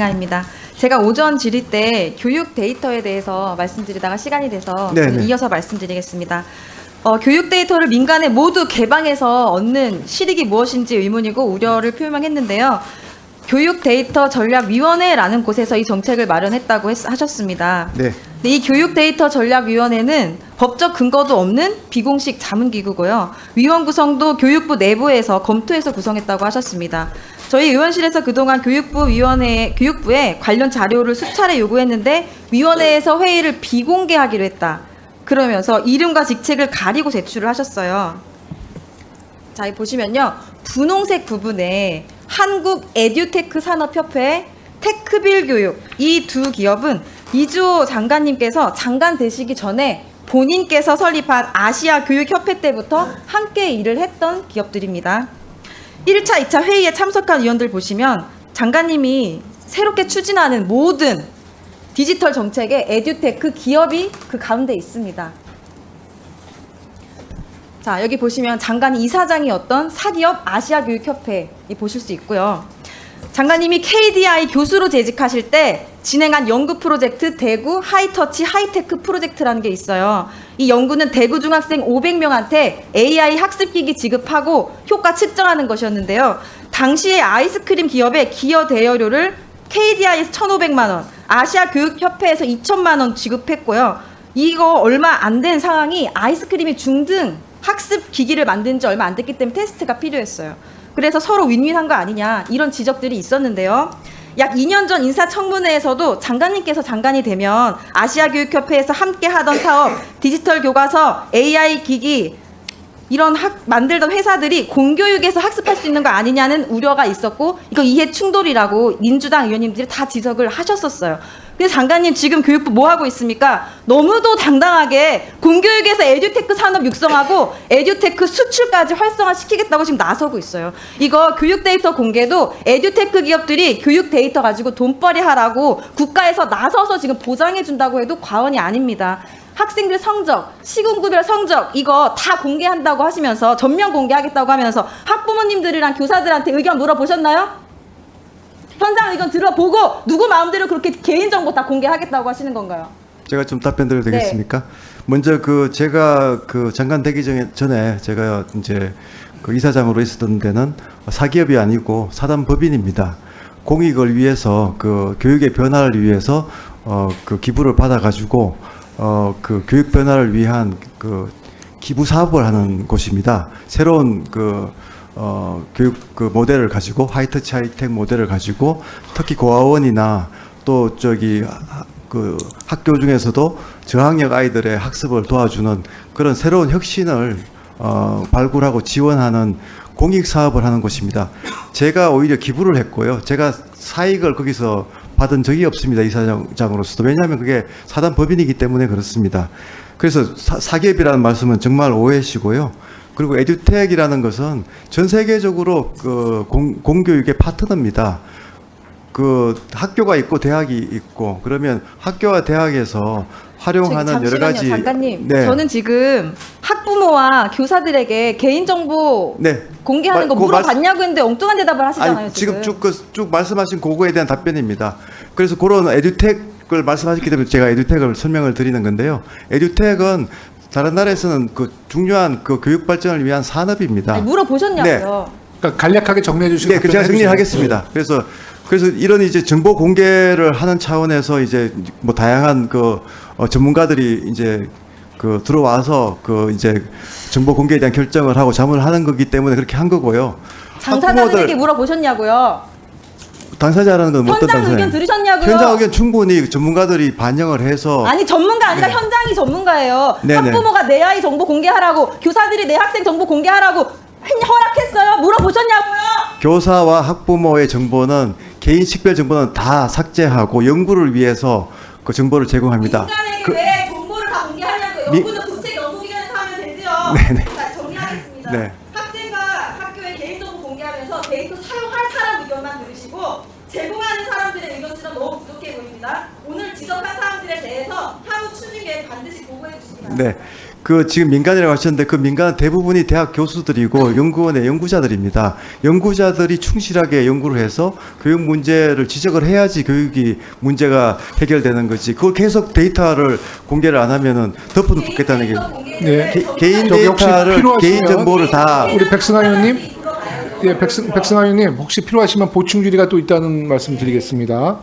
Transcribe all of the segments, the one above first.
박승아입니다. 제가 오전 질의 때 교육 데이터에 대해서 말씀드리다가 시간이 돼서 네네. 이어서 말씀드리겠습니다. 어, 교육 데이터를 민간에 모두 개방해서 얻는 실익이 무엇인지 의문이고 우려를 표명했는데요. 교육 데이터 전략위원회라는 곳에서 이 정책을 마련했다고 했- 하셨습니다. 네. 이 교육 데이터 전략위원회는 법적 근거도 없는 비공식 자문기구고요. 위원 구성도 교육부 내부에서 검토해서 구성했다고 하셨습니다. 저희 의원실에서 그동안 교육부 위원회 교육부에 관련 자료를 수차례 요구했는데 위원회에서 회의를 비공개하기로 했다. 그러면서 이름과 직책을 가리고 제출을 하셨어요. 자, 이 보시면요. 분홍색 부분에 한국 에듀테크 산업협회, 테크빌 교육 이 두 기업은 이주호 장관님께서 장관 되시기 전에 본인께서 설립한 아시아 교육협회 때부터 함께 일을 했던 기업들입니다. 1차, 2차 회의에 참석한 위원들 보시면 장관님이 새롭게 추진하는 모든 디지털 정책의 에듀테크 기업이 그 가운데 있습니다. 자, 여기 보시면 장관 이사장이었던 사기업 아시아교육협회 이 보실 수 있고요. 장관님이 KDI 교수로 재직하실 때 진행한 연구 프로젝트 대구 하이터치 하이테크 프로젝트라는 게 있어요. 이 연구는 대구 중학생 500명한테 AI 학습기기 지급하고 효과 측정하는 것이었는데요. 당시에 아이스크림 기업의 기여 대여료를 KDI에서 1,500만 원, 아시아 교육협회에서 2천만 원 지급했고요. 이거 얼마 안 된 상황이 아이스크림이 중등 학습 기기를 만든 지 얼마 안 됐기 때문에 테스트가 필요했어요. 그래서 서로 윈윈한 거 아니냐 이런 지적들이 있었는데요. 약 2년 전 인사청문회에서도 장관님께서 장관이 되면 아시아교육협회에서 함께 하던 사업 디지털 교과서 AI 기기 이런 학 만들던 회사들이 공교육에서 학습할 수 있는 거 아니냐는 우려가 있었고 이거 이해 충돌이라고 민주당 의원님들이 다 지적을 하셨었어요. 근데 장관님 지금 교육부 뭐 하고 있습니까? 너무도 당당하게 공교육에서 에듀테크 산업 육성하고 에듀테크 수출까지 활성화시키겠다고 지금 나서고 있어요. 이거 교육 데이터 공개도 에듀테크 기업들이 교육 데이터 가지고 돈벌이 하라고 국가에서 나서서 지금 보장해 준다고 해도 과언이 아닙니다. 학생들 성적, 시군구별 성적 이거 다 공개한다고 하시면서 전면 공개하겠다고 하면서 학부모님들이랑 교사들한테 의견 물어보셨나요? 현장 의견 들어보고 누구 마음대로 그렇게 개인 정보 다 공개하겠다고 하시는 건가요? 제가 좀 답변 드려도 네. 되겠습니까? 먼저 그 제가 그 장관 되기 전에, 전에 제가 이제 그 이사장으로 있었던 데는 사기업이 아니고 사단 법인입니다. 공익을 위해서 그 교육의 변화를 위해서 어 그 기부를 받아 가지고 어 그 교육 변화를 위한 그 기부 사업을 하는 곳입니다. 새로운 그 어, 교육 그 모델을 가지고 하이터치 하이텍 모델을 가지고 특히 고아원이나 또 저기 하- 그 학교 중에서도 저학력 아이들의 학습을 도와주는 그런 새로운 혁신을 어, 발굴하고 지원하는 공익 사업을 하는 곳입니다. 제가 오히려 기부를 했고요. 제가 사익을 거기서 받은 적이 없습니다. 이사장으로서도. 왜냐하면 그게 사단 법인이기 때문에 그렇습니다. 그래서 사, 사기업이라는 말씀은 정말 오해시고요. 그리고 에듀텍이라는 것은 전 세계적으로 그 공, 공교육의 파트너입니다. 그 학교가 있고 대학이 있고 그러면 학교와 대학에서 활용하는 저기 여러 가지 잠시만요, 장관님. 네. 저는 지금 학부모와 교사들에게 개인 정보 네. 공개하는 마- 거 그거 말씀- 물어봤냐고 했는데 엉뚱한 대답을 하시잖아요. 아니, 지금 쭉, 그, 쭉 말씀하신 그거에 대한 답변입니다. 그래서 그런 에듀텍을 말씀하셨기 때문에 제가 에듀텍을 설명을 드리는 건데요. 에듀텍은 다른 나라에서는 그 중요한 그 교육 발전을 위한 산업입니다. 아니, 물어보셨냐고요. 그러니까 간략하게 정리해 주시고 네, 그 제가 답변해 정리하겠습니다. 그래서 그래서 이런 이제 정보 공개를 하는 차원에서 이제 뭐 다양한 그 어, 전문가들이 이제 그 들어와서 그 이제 정보 공개에 대한 결정을 하고 자문을 하는 거기 때문에 그렇게 한 거고요. 장사장에게 물어보셨냐고요. 당사자라는 건 어떤 현장 당사자? 의견 들으셨냐고요. 현장 의견 충분히 전문가들이 반영을 해서 아니 전문가 아니라 현장이 전문가예요. 네, 네. 학부모가 내 아이 정보 공개하라고 교사들이 내 학생 정보 공개하라고 허락했어요. 물어보셨냐고요. 교사와 학부모의 정보는 개인 식별 정보는 다 삭제하고 연구를 위해서 그 정보를 제공합니다. 인간에게 그- 왜 정보를 다 공개하냐고요. 미- 연구는 국책 연구기관에서 하면 되죠. 네네. 자, 정리하겠습니다. 네. 학생과 학교의 개인정보 공개하면서 데이터 사용할 사람 의견만 들으시고 제공하는 사람들의 의견수는 너무 부족해 보입니다. 오늘 지적한 사람들에 대해서 향후 추진 계획 반드시 보고해 주시기 바랍니다. 네. 그 지금 민간이라고 하셨는데 그 민간 대부분이 대학 교수들이고 연구원의 연구자들입니다. 연구자들이 충실하게 연구를 해서 교육 문제를 지적을 해야지 교육이 문제가 해결되는 거지. 그걸 계속 데이터를 공개를 안 하면은 덮어놓겠다는 게 네. 개- 개인 저기 혹시 데이터를 필요하시면 개인 정보를 다 우리 백승하 의원님, 예, 백승, 백승하 의원님 혹시 필요하시면 보충 질의가 또 있다는 말씀 드리겠습니다.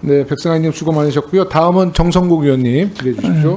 네, 백승하 의원님 수고 많으셨고요. 다음은 정성국 의원님 질의해 주십시오.